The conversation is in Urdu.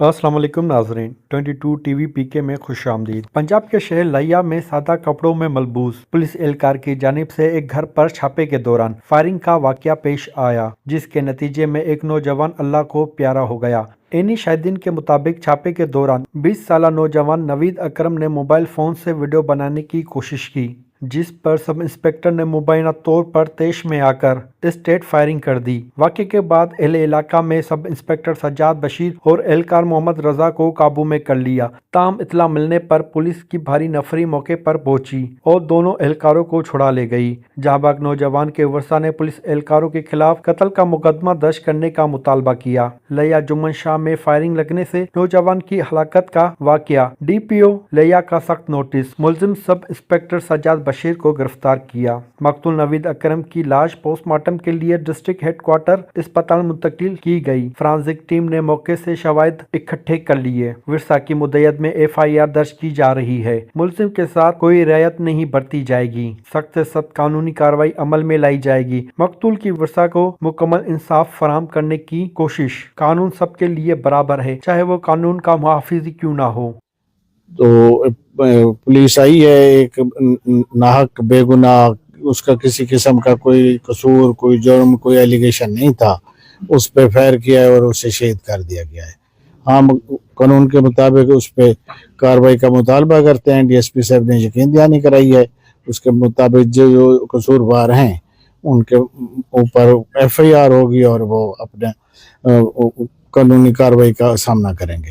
السلام علیکم ناظرین۔ 22 ٹی وی پی کے میں خوش آمدید۔ پنجاب کے شہر لیا میں سادہ کپڑوں میں ملبوس۔ پولیس اہلکار کی جانب سے ایک گھر پر چھاپے کے دوران فائرنگ کا واقعہ پیش آیا، جس کے نتیجے میں ایک نوجوان اللہ کو پیارا ہو گیا۔ اینی شاہدین کے مطابق چھاپے کے دوران بیس سالہ نوجوان نوید اکرم نے موبائل فون سے ویڈیو بنانے کی کوشش کی۔ جس پر سب انسپیکٹر نے مبینہ طور پر تیش میں آ کر اسٹیٹ فائرنگ کر دی۔ واقعے کے بعد اہل علاقہ میں سب انسپیکٹر سجاد بشیر اور اہلکار محمد رضا کو قابو میں کر لیا۔ تام اطلاع ملنے پر پولیس کی بھاری نفری موقع پر پہنچی اور دونوں اہلکاروں کو چھڑا لے گئی۔ جہاں باغ نوجوان کے ورثہ نے پولیس اہلکاروں کے خلاف قتل کا مقدمہ درج کرنے کا مطالبہ کیا۔ لیا جمن شاہ میں فائرنگ لگنے سے نوجوان کی ہلاکت کا واقعہ۔ ڈی پی او، لیا کا سخت نوٹس۔ ملزم سب انسپیکٹر سجاد بشیر کو گرفتار کیا۔ مقتول نوید اکرم کی لاش پوسٹ مارٹم کے لیے ڈسٹرکٹ ہیڈ کوارٹر، اسپتال منتقل کی گئی۔ فرانزک ٹیم نے موقع سے شواہد اکٹھے کر لیے۔ ورسا کی مدعیت میں ایف آئی آر درج کی جا رہی ہے۔ ملزم کے ساتھ کوئی رعایت نہیں برتی جائے گی۔ سخت سے سخت قانونی کاروائی عمل میں لائی جائے گی۔ مقتول کی ورثہ کو مکمل انصاف فراہم کرنے کی کوشش۔ قانون سب کے لیے برابر ہے، چاہے وہ قانون کا محافظ کیوں نہ ہو۔ تو پولیس آئی ہے، ایک ناحق، بے گناہ، اس کا کسی قسم کا کوئی قصور، کوئی جرم، کوئی ایلیگیشن نہیں تھا۔ اس پہ فیر کیا ہے اور اسے شہید کر دیا گیا ہے۔ ہم قانون کے مطابق اس پہ کاروائی کا مطالبہ کرتے ہیں۔ ڈی ایس پی صاحب نے یقین دہانی کرائی ہے۔ اس کے مطابق جو قصور بار ہیں، ان کے اوپر ایف آئی آر ہوگی اور وہ اپنے قانونی کاروائی کا سامنا کریں گے۔